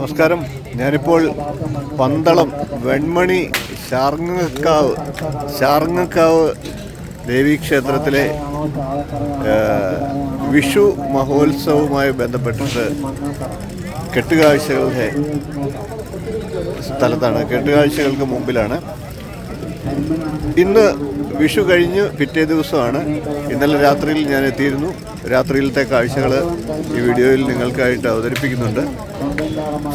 നമസ്കാരം. ഞാനിപ്പോൾ പന്തളം വെൺമണി ശാർങ്ങക്കാവ് ശാർങ്ങക്കാവ് ദേവീക്ഷേത്രത്തിലെ ക്ഷേത്രത്തിലെ വിഷു മഹോത്സവവുമായി ബന്ധപ്പെട്ടിട്ട് കെട്ടുകാഴ്ചകളുടെ സ്ഥലത്താണ്. കെട്ടുകാഴ്ചകൾക്ക് മുമ്പിലാണ്. ഇന്ന് വിഷു കഴിഞ്ഞ് പിറ്റേ ദിവസമാണ്. ഇന്നലെ രാത്രിയിൽ ഞാൻ എത്തിയിരുന്നു. രാത്രിയിലത്തെ കാഴ്ചകൾ ഈ വീഡിയോയിൽ നിങ്ങൾക്കായിട്ട് അവതരിപ്പിക്കുന്നുണ്ട്.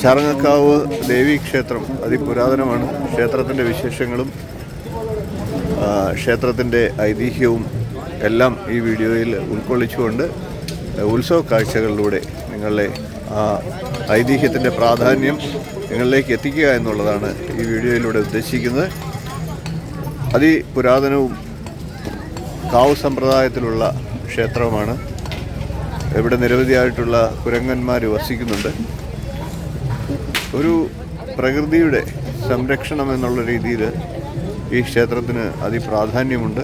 ചാറങ്ങക്കാവ് ദേവീ ക്ഷേത്രം അതിപുരാതനമാണ്. ക്ഷേത്രത്തിന്റെ വിശേഷങ്ങളും ക്ഷേത്രത്തിന്റെ ഐതിഹ്യവും എല്ലാം ഈ വീഡിയോയിൽ ഉൾക്കൊള്ളിച്ചുകൊണ്ട് ഉത്സവ കാഴ്ചകളിലൂടെ നിങ്ങളെ ആ ഐതിഹ്യത്തിന്റെ പ്രാധാന്യം നിങ്ങളിലേക്ക് എത്തിക്കുക എന്നുള്ളതാണ് ഈ വീഡിയോയിലൂടെ ഉദ്ദേശിക്കുന്നത്. അതിപുരാതനവും കാവ് സമ്പ്രദായത്തിലുള്ള ക്ഷേത്രമാണ് ഇവിടെ നിരവധിയായിട്ടുള്ള കുരങ്ങന്മാർ വസിക്കുന്നുണ്ട്. ഒരു പ്രകൃതിയുടെ സംരക്ഷണം എന്നുള്ള രീതിയിൽ ഈ ക്ഷേത്രത്തിന് അതിപ്രാധാന്യമുണ്ട്.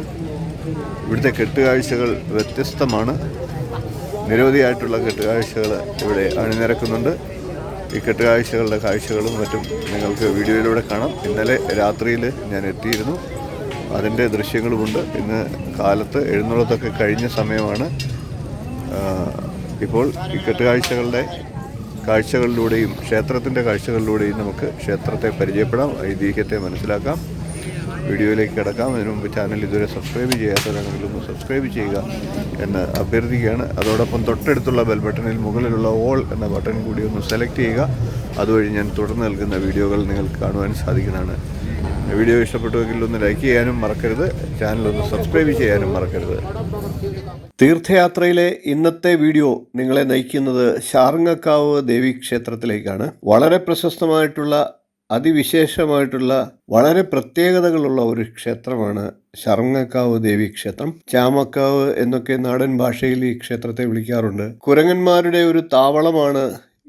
ഇവിടുത്തെ കെട്ടുകാഴ്ചകൾ വ്യത്യസ്തമാണ്. നിരവധിയായിട്ടുള്ള കെട്ടുകാഴ്ചകൾ ഇവിടെ അണിനിരക്കുന്നുണ്ട്. ഈ കെട്ടുകാഴ്ചകളുടെ കാഴ്ചകളും മറ്റും നിങ്ങൾക്ക് വീഡിയോയിലൂടെ കാണാം. ഇന്നലെ രാത്രിയിൽ ഞാൻ എത്തിയിരുന്നു. അതിന്റെ ദൃശ്യങ്ങളുമുണ്ട്. ഇന്ന് കാലത്ത് എഴുന്നള്ളത്തൊക്കെ കഴിഞ്ഞ സമയമാണ്. ഇപ്പോൾ ഈ കെട്ടുകാഴ്ചകളുടെ കാഴ്ചകളിലൂടെയും ക്ഷേത്രത്തിന്റെ കാഴ്ചകളിലൂടെയും നമുക്ക് ക്ഷേത്രത്തെ പരിചയപ്പെടാം. ഐതിഹ്യത്തെ മനസ്സിലാക്കാം. വീഡിയോയിലേക്ക് കിടക്കാം. അതിനു മുമ്പ് ചാനൽ ഇതുവരെ സബ്സ്ക്രൈബ് ചെയ്യാത്തവരാണെങ്കിൽ സബ്സ്ക്രൈബ് ചെയ്യുക എന്ന് അഭ്യർത്ഥിക്കുകയാണ്. അതോടൊപ്പം തൊട്ടടുത്തുള്ള ബെൽ ബട്ടണിൽ മുകളിലുള്ള ഓൾ എന്ന ബട്ടൺ കൂടി ഒന്ന് സെലക്ട് ചെയ്യുക. അതുവഴി ഞാൻ തുടർന്ന് നൽകുന്ന വീഡിയോകൾ നിങ്ങൾക്ക് കാണുവാൻ സാധിക്കുന്നതാണ്. വീഡിയോ ഇഷ്ടപ്പെട്ടുവെങ്കിൽ ഒന്ന് ലൈക്ക് ചെയ്യാനും മറക്കരുത്. ചാനൽ ഒന്ന് സബ്സ്ക്രൈബ് ചെയ്യാനും മറക്കരുത്. തീർത്ഥയാത്രയിലെ ഇന്നത്തെ വീഡിയോ നിങ്ങളെ നയിക്കുന്നത് ശാർങ്ങക്കാവ് ദേവി ക്ഷേത്രത്തിലേക്കാണ്. വളരെ പ്രശസ്തമായിട്ടുള്ള അതിവിശേഷമായിട്ടുള്ള വളരെ പ്രത്യേകതകളുള്ള ഒരു ക്ഷേത്രമാണ് ശർങ്ങക്കാവ് ദേവി ക്ഷേത്രം. ചാമക്കാവ് എന്നൊക്കെ നാടൻ ഭാഷയിൽ ഈ ക്ഷേത്രത്തെ വിളിക്കാറുണ്ട്. കുരങ്ങന്മാരുടെ ഒരു താവളമാണ്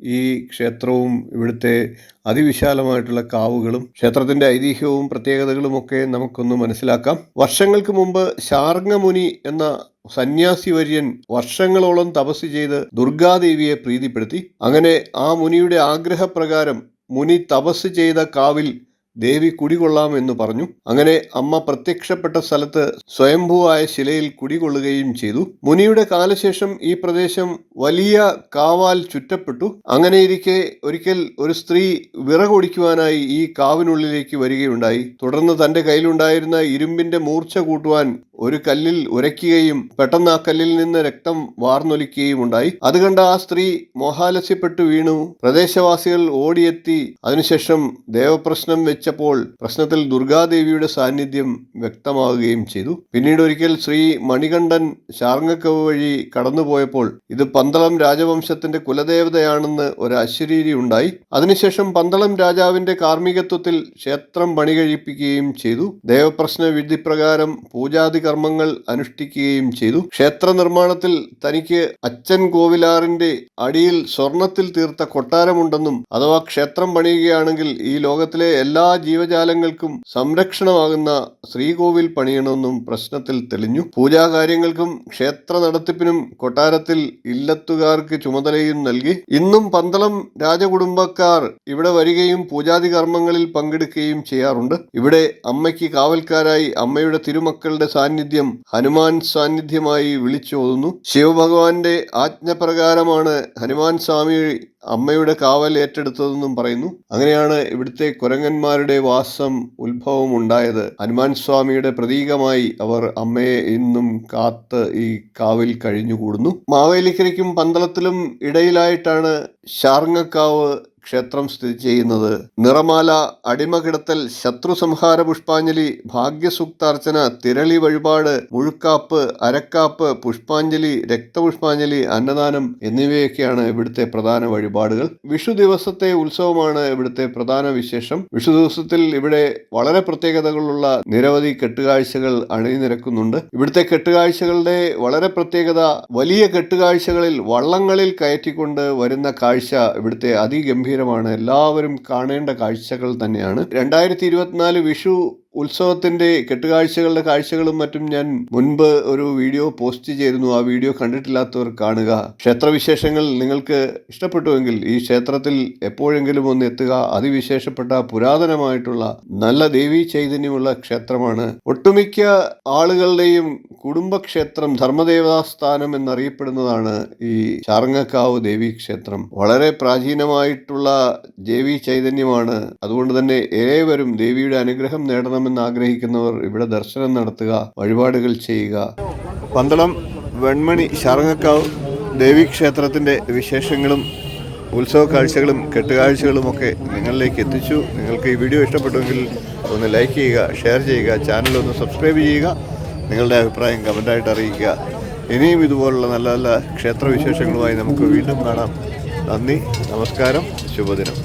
ഈ ക്ഷേത്രവും ഇവിടുത്തെ അതിവിശാലമായിട്ടുള്ള കാവുകളും ക്ഷേത്രത്തിന്റെ ഐതിഹ്യവും പ്രത്യേകതകളും ഒക്കെ നമുക്കൊന്ന് മനസ്സിലാക്കാം. വർഷങ്ങൾക്ക് മുമ്പ് ശാർങ്ങമുനി എന്ന സന്യാസി വര്യൻ വർഷങ്ങളോളം തപസ് ചെയ്ത് ദുർഗാദേവിയെ പ്രീതിപ്പെടുത്തി. അങ്ങനെ ആ മുനിയുടെ ആഗ്രഹപ്രകാരം മുനി തപസ് ചെയ്ത കാവിൽ ദേവി കുടികൊള്ളാം എന്ന് പറഞ്ഞു. അങ്ങനെ അമ്മ പ്രത്യക്ഷപ്പെട്ട സ്ഥലത്ത് സ്വയംഭൂവായ ശിലയിൽ കുടികൊള്ളുകയും ചെയ്തു. മുനിയുടെ കാലശേഷം ഈ പ്രദേശം വലിയ കാവാൽ ചുറ്റപ്പെട്ടു. അങ്ങനെയിരിക്കെ ഒരിക്കൽ ഒരു സ്ത്രീ വിറകൊടിക്കുവാനായി ഈ കാവിനുള്ളിലേക്ക് വരികയുണ്ടായി. തുടർന്ന് തന്റെ കയ്യിലുണ്ടായിരുന്ന ഇരുമ്പിന്റെ മൂർച്ച കൂട്ടുവാൻ ഒരു കല്ലിൽ ഉരയ്ക്കുകയും പെട്ടെന്ന് ആ കല്ലിൽ നിന്ന് രക്തം വാർന്നൊലിക്കുകയും ഉണ്ടായി. അത് കണ്ട ആ സ്ത്രീ മോഹാലസ്യപ്പെട്ടു വീണു. പ്രദേശവാസികൾ ഓടിയെത്തി. അതിനുശേഷം ദേവപ്രശ്നം വെച്ചപ്പോൾ പ്രശ്നത്തിൽ ദുർഗാദേവിയുടെ സാന്നിധ്യം വ്യക്തമാവുകയും ചെയ്തു. പിന്നീട് ഒരിക്കൽ ശ്രീ മണികണ്ഠൻ ശാർങ്ങക്കവ് വഴി കടന്നുപോയപ്പോൾ ഇത് പന്തളം രാജവംശത്തിന്റെ കുലദേവതയാണെന്ന് ഒരു അശരീരി ഉണ്ടായി. അതിനുശേഷം പന്തളം രാജാവിന്റെ കാർമ്മികത്വത്തിൽ ക്ഷേത്രം പണികഴിപ്പിക്കുകയും ചെയ്തു. ദേവപ്രശ്ന വിധിപ്രകാരം പൂജാതി കർമ്മങ്ങൾ അനുഷ്ഠിക്കുകയും ചെയ്തു. ക്ഷേത്ര നിർമ്മാണത്തിൽ തനിക്ക് അച്ഛൻ കോവിലാറിന്റെ അടിയിൽ സ്വർണത്തിൽ തീർത്ത കൊട്ടാരമുണ്ടെന്നും അഥവാ ക്ഷേത്രം പണിയുകയാണെങ്കിൽ ഈ ലോകത്തിലെ എല്ലാ ജീവജാലങ്ങൾക്കും സംരക്ഷണമാകുന്ന ശ്രീകോവിൽ പണിയണമെന്നും പ്രശ്നത്തിൽ തെളിഞ്ഞു. പൂജാകാര്യങ്ങൾക്കും ക്ഷേത്ര നടത്തിപ്പിനും കൊട്ടാരത്തിൽ ഇല്ലത്തുകാർക്ക് ചുമതലയും നൽകി. ഇന്നും പന്തളം രാജകുടുംബക്കാർ ഇവിടെ വരികയും പൂജാതി കർമ്മങ്ങളിൽ പങ്കെടുക്കുകയും ചെയ്യാറുണ്ട്. ഇവിടെ അമ്മയ്ക്ക് കാവൽക്കാരായി അമ്മയുടെ തിരുമക്കളുടെ സാന്നിധ്യം ഹനുമാൻ സാന്നിധ്യമായി വിളിച്ചോതുന്നു ശിവഭഗവാന്റെ ആജ്ഞപ്രകാരമാണ് ഹനുമാൻ സ്വാമി അമ്മയുടെ കാവൽ ഏറ്റെടുത്തതെന്നും പറയുന്നു. അങ്ങനെയാണ് ഇവിടുത്തെ കുരങ്ങന്മാരുടെ വാസം ഉത്ഭവം ഉണ്ടായത്. ഹനുമാൻ സ്വാമിയുടെ പ്രതീകമായി അവർ അമ്മയെ ഇന്നും കാത്ത് ഈ കാവിൽ കഴിഞ്ഞുകൂടുന്നു. മാവേലിക്കരയ്ക്കും പന്തളത്തിലും ഇടയിലായിട്ടാണ് ശാർങ്ങക്കാവ് ക്ഷേത്രം സ്ഥിതി ചെയ്യുന്നത്. നിറമാല അടിമകിടത്തൽ ശത്രു സംഹാര പുഷ്പാഞ്ജലി ഭാഗ്യസൂക്താർച്ചന തിരളി വഴിപാട് മുഴുക്കാപ്പ് അരക്കാപ്പ് പുഷ്പാഞ്ജലി രക്തപുഷ്പാഞ്ജലി അന്നദാനം എന്നിവയൊക്കെയാണ് ഇവിടുത്തെ പ്രധാന വഴിപാടുകൾ. വിഷു ദിവസത്തെ ഉത്സവമാണ് ഇവിടുത്തെ പ്രധാന വിശേഷം. വിഷു ദിവസത്തിൽ ഇവിടെ വളരെ പ്രത്യേകതകളുള്ള നിരവധി കെട്ടുകാഴ്ചകൾ അണിനിരക്കുന്നുണ്ട്. ഇവിടുത്തെ കെട്ടുകാഴ്ചകളുടെ വളരെ പ്രത്യേകത വലിയ കെട്ടുകാഴ്ചകളിൽ വള്ളങ്ങളിൽ കയറ്റിക്കൊണ്ട് വരുന്ന കാഴ്ച ഇവിടുത്തെ അതിഗംഭീരമാണ് എല്ലാവരും കാണേണ്ട കാഴ്ചകൾ തന്നെയാണ്. രണ്ടായിരത്തി ഇരുപത്തിനാല് വിഷു ഉത്സവത്തിന്റെ കെട്ടുകാഴ്ചകളുടെ കാഴ്ചകളും മറ്റും ഞാൻ മുൻപ് ഒരു വീഡിയോ പോസ്റ്റ് ചെയ്തിരുന്നു. ആ വീഡിയോ കണ്ടിട്ടില്ലാത്തവർ കാണുക. ക്ഷേത്രവിശേഷങ്ങൾ നിങ്ങൾക്ക് ഇഷ്ടപ്പെട്ടുവെങ്കിൽ ഈ ക്ഷേത്രത്തിൽ എപ്പോഴെങ്കിലും ഒന്ന് എത്തുക. അതിവിശേഷപ്പെട്ട പുരാതനമായിട്ടുള്ള നല്ല ദേവി ചൈതന്യമുള്ള ക്ഷേത്രമാണ്. ഒട്ടുമിക്ക ആളുകളുടെയും കുടുംബക്ഷേത്രം ധർമ്മദേവതാസ്ഥാനം എന്നറിയപ്പെടുന്നതാണ് ഈ ചാർങ്ങക്കാവ് ദേവി ക്ഷേത്രം. വളരെ പ്രാചീനമായിട്ടുള്ള ദേവി ചൈതന്യമാണ്. അതുകൊണ്ട് തന്നെ ഏവരും ദേവിയുടെ അനുഗ്രഹം നേടണമെന്ന് ആഗ്രഹിക്കുന്നവർ ഇവിടെ ദർശനം നടത്തുക വഴിപാടുകൾ ചെയ്യുക. പന്തളം വെൺമണി ശാർങ്ങക്കാവ് ദേവീക്ഷേത്രത്തിന്റെ വിശേഷങ്ങളും ഉത്സവ കാഴ്ചകളും കെട്ടുകാഴ്ചകളും ഒക്കെ നിങ്ങളിലേക്ക് എത്തിച്ചു. നിങ്ങൾക്ക് ഈ വീഡിയോ ഇഷ്ടപ്പെട്ടുവെങ്കിൽ ഒന്ന് ലൈക്ക് ചെയ്യുക ഷെയർ ചെയ്യുക ചാനൽ ഒന്ന് സബ്സ്ക്രൈബ് ചെയ്യുക നിങ്ങളുടെ അഭിപ്രായം കമന്റായിട്ട് അറിയിക്കുക. ഇനിയും ഇതുപോലുള്ള നല്ല നല്ല ക്ഷേത്ര വിശേഷങ്ങളുമായി നമുക്ക് വീണ്ടും കാണാം. നന്ദി നമസ്കാരം ശുഭദിനം.